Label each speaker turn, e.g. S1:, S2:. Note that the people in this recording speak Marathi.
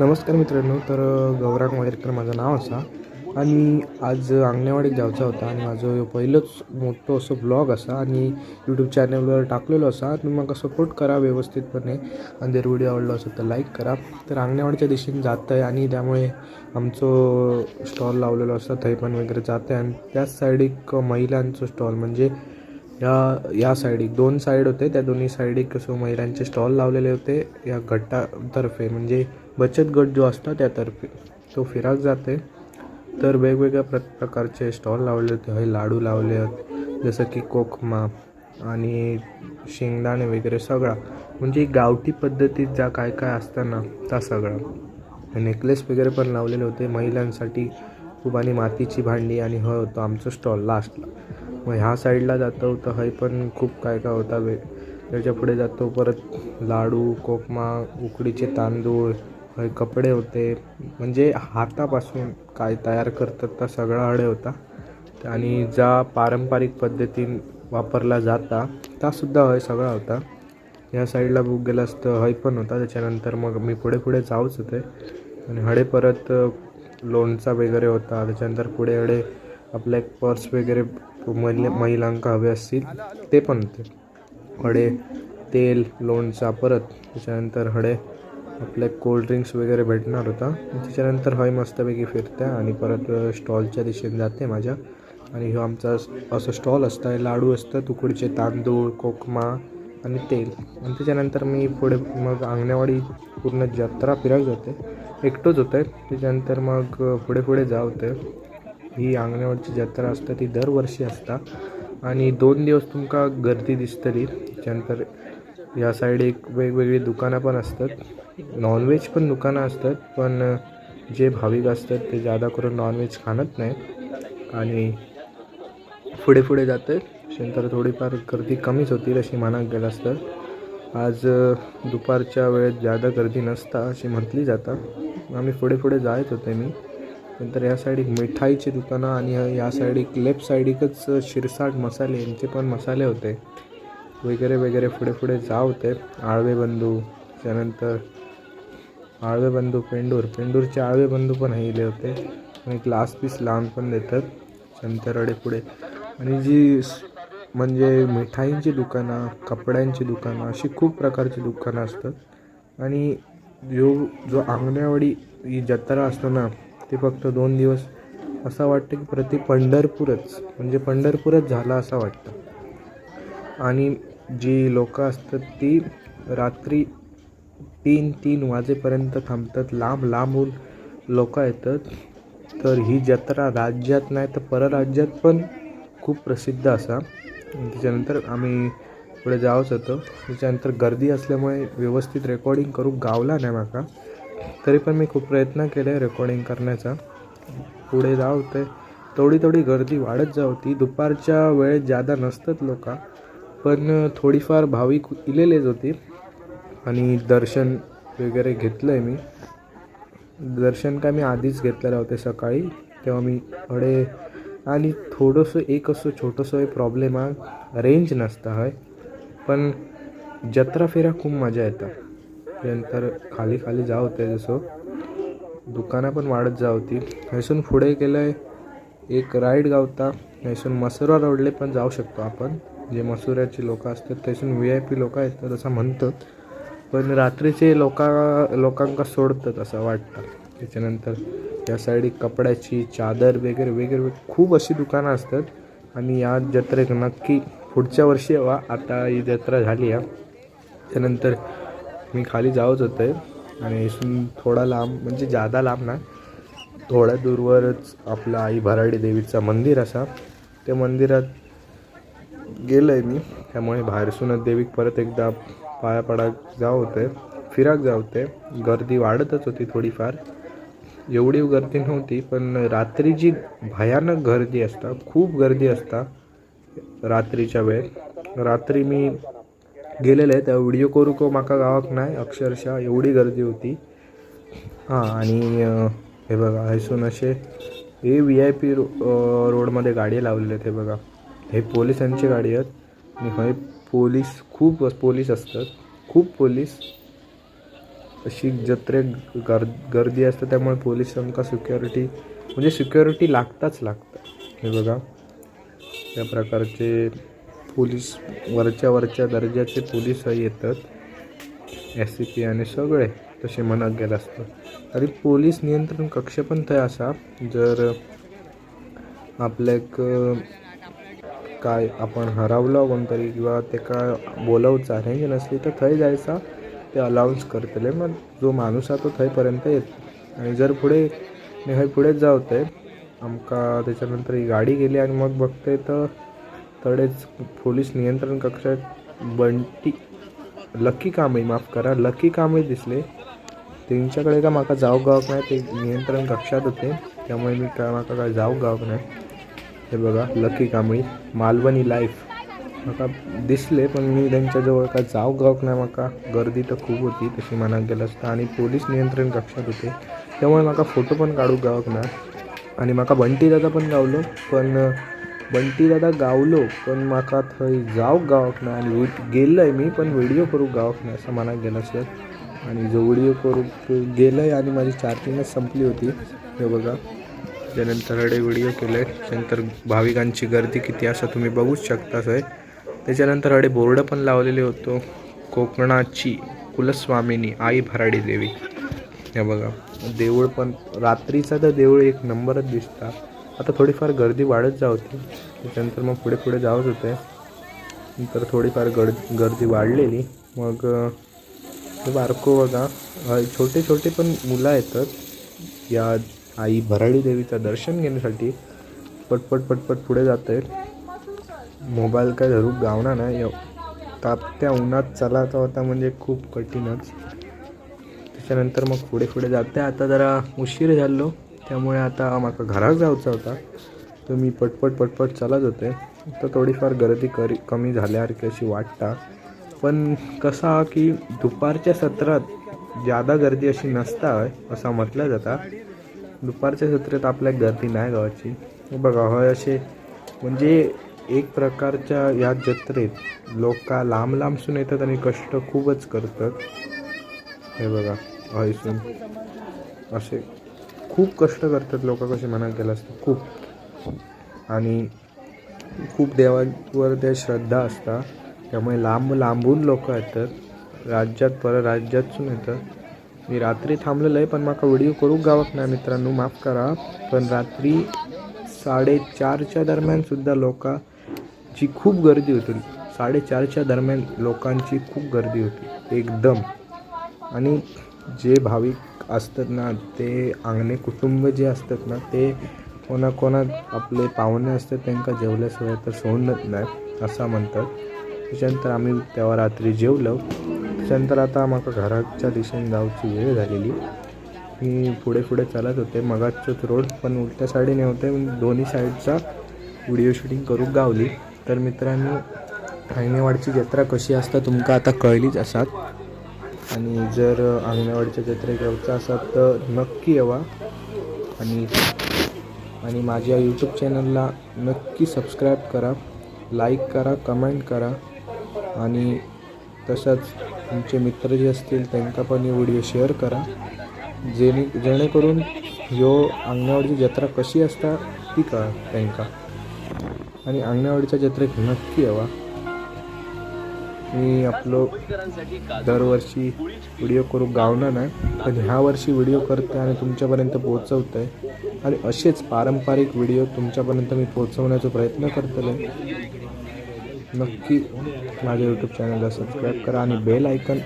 S1: नमस्कार मित्रांनो तर गौरांग वायरकर माझं नाव असा. आणि आज अंगणेवाडीत जावचा होता आणि माझं ह्यो पहिलंच मोठं असं ब्लॉग असा आणि यूट्यूब चॅनलवर टाकलेलो असा. तुम्ही म्हाका सपोर्ट करा व्यवस्थितपणे. आणि जर व्हिडिओ आवडलो असेल तर लाईक करा. तर अंगणेवाडीच्या दिशेने जात आहे आणि त्यामुळे आमचं स्टॉल लावलेलो असतं थंय पण वगैरे जातं आहे आणि त्याच साईड एक महिलांचं स्टॉल म्हणजे या या साईडिक दोन साईड होते. त्या दोन्ही साईडिक कसं महिलांचे स्टॉल लावलेले होते या घट्टातर्फे. म्हणजे बचत गट जो असतो त्यातर्फे तो फिराक जाते. तर वेगवेगळ्या प्र प्रकारचे स्टॉल लावले होते. हय लाडू लावले आहेत जसं की कोकमा आणि शेंगदाणे वगैरे सगळा. म्हणजे गावठी पद्धतीत ज्या काय काय असतं ना त्या सगळा. नेकलेस वगैरे पण लावलेले होते. महिलांसाठी खूप आणि मातीची भांडी आणि हय होतं आमचं स्टॉल लास्टला मग ह्या साईडला जातो तर हय पण खूप काय काय होता. वे त्याच्या पुढे जातो परत लाडू कोकमा उकडीचे तांदूळ कपडे होते. म्हणजे हातापासून काय तयार करतात त्या सगळा हडे होता. आणि ज्या पारंपरिक पद्धतीन वापरला जाता त्यासुद्धा हय सगळा होता. या साईडला बुक गेला असतं हय पण होता. त्याच्यानंतर मग मी पुढे पुढे जाऊच होते. आणि हडे परत लोणचा वगैरे होता. त्याच्यानंतर पुढे हडे आपल्या एक पर्स वगैरे महिले महिलांका हवे असतील ते पण होते. हडे तेल लोणचा परत. त्याच्यानंतर हडे आपले कोल्ड्रिंक्स वगैरे भेटणार होता. त्याच्यानंतर हय मस्तपैकी फिरते आणि परत स्टॉलच्या दिशेने जाते माझ्या. आणि ह्यो आमचा असं स्टॉल असतं लाडू असतं तुकडीचे तांदूळ कोकमा आणि तेल. आणि त्याच्यानंतर मी पुढे मग अंगणेवाडी पूर्ण जत्रा फिरायला जाते. एकटोच होतं आहे त्याच्यानंतर मग पुढे पुढे जावते ही अंगणेवाडीची जत्रा असता ती दरवर्षी असता. आणि दोन दिवस तुमका गर्दी दिसतली. त्याच्यानंतर या साईड एक वेगवेगळी दुकानं पण असतात. नॉनव्हेज पण दुकानं असतात पण जे भाविक असतात ते जादा करून नॉनव्हेज खाणत नाहीत. आणि पुढे पुढे जाते नंतर थोडीफार गर्दी कमीच होती अशी मनात गेलं असतं आज दुपारच्या वेळेत जादा गर्दी नसता अशी म्हटली जाता. आम्ही पुढे पुढे जायत होते मी. नंतर या साईड एक मिठाईची दुकानं आणि या साईड एक लेफ्ट साईड एकच शिरसाट मसाले यांचे पण मसाले होते. वगैरे वगैरे पुढे पुढे जा होते. आळवे बंधू त्यानंतर आळवे बंधू पेंडूर. पेंडूरचे आळवे बंधू पण हेले होते. आणि ग्लास पीस लावून पण देतात. त्यानंतर पुढे. आणि जी म्हणजे मिठाईंची दुकानं कपड्यांची दुकानं अशी खूप प्रकारची दुकानं असतात. आणि जो जो अंगणेवाडी ही जत्रा असतो ना ते फक्त दोन दिवस असं वाटतं की प्रति पंढरपूरच म्हणजे पंढरपूरच झाला असं वाटतं. आणि जी लोकं असतात ती रात्री तीन तीन वाजेपर्यंत थांबतात. लांब लांबून लोक येतात. तर ही जत्रा राज्यात नाही तर परराज्यात पण खूप प्रसिद्ध असा. त्याच्यानंतर आम्ही पुढे जावंच होतं. त्याच्यानंतर गर्दी असल्यामुळे व्यवस्थित रेकॉर्डिंग करू. गावला नाही माका. तरी पण मी खूप प्रयत्न केले रेकॉर्डिंग करण्याचा. पुढे जाव होते थोडी थोडी गर्दी वाढत जावती होती दुपारच्या वेळेत जादा नसतात लोक. पण थोडीफार भाविक इलेलेच होती. आणि दर्शन वगैरे घेतलं आहे मी. दर्शन काय मी आधीच घेतलेलं होते सकाळी. तेव्हा मी थोडे आणि थोडंसं एक असं छोटंसं एक प्रॉब्लेम आहे रेंज नसतं आहे पण जत्रा फेरा खूप मजा येतात. त्यानंतर खाली खाली जा होते जसं. दुकानं पण वाढत जा होती. हैसून पुढे गेलं आहे एक राईड गावता. हैसून मसुरा रोडले पण जाऊ शकतो आपण. जे मसुऱ्याची लोकं असतात त्यासून व्ही आय पी लोकं आहेत असं म्हणतात. पण रात्रीचे लोका लोकांका सोडतात असं वाटतं. त्याच्यानंतर या साईड कपड्याची चादर वगैरे वगैरे खूप अशी दुकानं असतात. आणि या जत्रेक नक्की पुढच्या वर्षी वा आता ही जत्रा झाली आहे. त्यानंतर मी खाली जाऊच होतं. आहे आणि इथून थोडा लांब म्हणजे जादा लांब ना थोड्या दूरवरच आपलं आई भराडी देवीचं मंदिर असा. त्या मंदिरात गेलं आहे मी. त्यामुळे बाहेरसूनच देवीक परत एकदा पाया पडा जाव होते फिराक जाव होते. गर्दी वाढतच होती थोडीफार. एवढी गर्दी नव्हती पण रात्री जी भयानक गर्दी असता खूप गर्दी असता रात्रीच्या वेळेत. रात्री मी गेलेले त्या व्हिडिओ करू को माका गावाक? नाही अक्षरशः एवढी गर्दी होती. हां आणि हे बघा हैसून असे हे व्ही आय पी रो रोडमध्ये गाडी लावलेले आहेत हे बघा. हे पोलिसांची गाडी आहेत. आणि हे पोलीस खूप पोलीस असतात. खूप पोलीस अशी जत्रे गर गर्दी असते त्यामुळे पोलिसांका सिक्युरिटी म्हणजे सिक्युरिटी लागताच लागतं. हे बघा. त्या प्रकारचे पोलीस वरच्या वरच्या दर्जाचे पोलीसही येतात. एस सी पी आणि सगळे तसे म्हणत गेलं असतं आणि पोलीस नियंत्रण कक्ष पण थंय असा. जर आपल्याक काय आपण हरवलो कोणतरी किंवा तेका बोलवचा रेंज नसली तर थंय जायचा ते अलाउन्स करतले. मग जो माणूस आहे तो थंयपर्यंत येत. आणि जर पुढे निघाय पुढेच जावते आमका त्याच्यानंतर ही गाडी गेली आणि मग बघते तर तडेच पोलीस नियंत्रण कक्षात बंटी लकी कांबळी माफ करा लकी कांबळी दिसले. त्यांच्याकडे का माका जाऊ गावक नाही ते नियंत्रण कक्षात होते. त्यामुळे मी काय माका काय जाऊ गावक नाही. हे बघा लकी कांबळी. मालवणी लाईफ म्हाका दिसले पण मी त्यांच्याजवळ काय जाऊ गावक नाही म्हाका गर्दी तर खूप होती तशी मनाक गेलं असतं. आणि पोलीस नियंत्रण कक्षात होते. त्यामुळे म्हाका फोटो पण काढूक गावक ना. आणि म्हाका बंटी दादा पण गावलो पण बंटी दादा गावलो पण म्हाका थंय जावंक गावक ना. आणि वि- मी पण व्हिडिओ करूंक गावक ना असं मनाक गेलं सर आणि जो व्हिडिओ करूक गेलंय आणि माझी चार्जिंगच संपली होती. हे बघा. त्यानंतर हडे व्हिडिओ केले. त्यानंतर भाविकांची गर्दी किती असं तुम्ही बघूच शकता आहे त्याच्यानंतर हडे बोर्ड पण लावलेले होतो. कोकणाची कुलस्वामिनी आई भराडी देवी. हे बघा देऊळ पण रात्रीचा तर देऊळ एक नंबरच दिसता आता थोडीफार गर्दी वाढत जा होती त्याच्यानंतर मग पुढे पुढे जावंच होते नंतर थोडीफार गर्द गर्दी वाढलेली. मग बारको बघा. छोटे छोटे पण मुलं येतात. या आई भराडी देवीचं दर्शन घेण्यासाठी पटपट पटपट पुढे जात आहे मोबाईल काय धरू गावणार नाही. तापत्या उन्हात चालायचा होता म्हणजे खूप कठीणच. त्याच्यानंतर मग पुढे पुढे जाते. आता जरा उशीर झालो. त्यामुळे आता माका घरात जायचा होता. तर मी पटपट पटपट चालत होते. तर थोडीफार गर्दी करी कमी झाल्यासारखी अशी वाटता. पण कसा की दुपारच्या सत्रात जादा गर्दी अशी नसता असं म्हटलं जाता. दुपारच्या सत्रात आपल्या गर्दी नाही गावाची. बघा हय असे म्हणजे एक प्रकारच्या या जत्रेत लोक लांब लांबसून येतात आणि कष्ट खूपच करतात. हे बघा हयसून असे खूप कष्ट करतात लोक कसे मनात गेलं असतं खूप. आणि खूप देवावर त्या श्रद्धा असतात त्यामुळे लांब लांबून लोक येतात. राज्यात परराज्यातसून येतात. मी रात्री थांबलेलं आहे पण माका व्हिडिओ करूक गावक नाही मित्रांनो. माफ करा. पण रात्री साडेचारच्या दरम्यान सुद्धा लोकांची खूप गर्दी होती. साडेचारच्या दरम्यान लोकांची खूप गर्दी होती. एकदम. आणि जे भाविक असतात ना ते अंगणे कुटुंब जे असतात ना ते कोणाकोणात आपले पाहुणे असतात त्यांना जेवल्याशिवाय तर सोडत नाही असं म्हणतात. त्याच्यानंतर आम्ही तेव्हा रात्री जेवलो. त्याच्यानंतर आता म्हाका घराच्या दिशेने जाऊची वेळ झालेली. मी पुढे पुढे चालत होते. मगाचोच रोड पण उलट्या साईडीने होते. दोन्ही साईडचा व्हिडिओ शूटिंग करूक गावली. तर मित्रांनो आंगणेवाडची जत्रा कशी असता तुमका आता कळलीच असात. आणि जर अंगणवाडीच्या जत्रेक येवचा असाल तर नक्की येवा. आणि आणि माझ्या यूट्यूब चॅनलला नक्की सबस्क्राईब करा. लाईक करा कमेंट करा. आणि तसंच तुमचे मित्र जे असतील त्यांना पण ही व्हिडिओ शेअर करा. जेणे जेणेकरून ह्यो अंगणवाडीची जत्रा कशी असता ती कळा त्यांका. आणि अंगणवाडीच्या जत्रेक नक्की यावा. मी आपलो दरवर्षी व्हिडिओ करू गावणार नाही पण ह्या वर्षी व्हिडिओ करते आणि तुमच्यापर्यंत पोहोचवत आहे आणि असेच पारंपरिक व्हिडिओ तुमच्यापर्यंत मी पोहोचवण्याचा प्रयत्न करतले नक्की माझ्या यूट्यूब चॅनलला सबस्क्राईब करा आणि बेल आयकन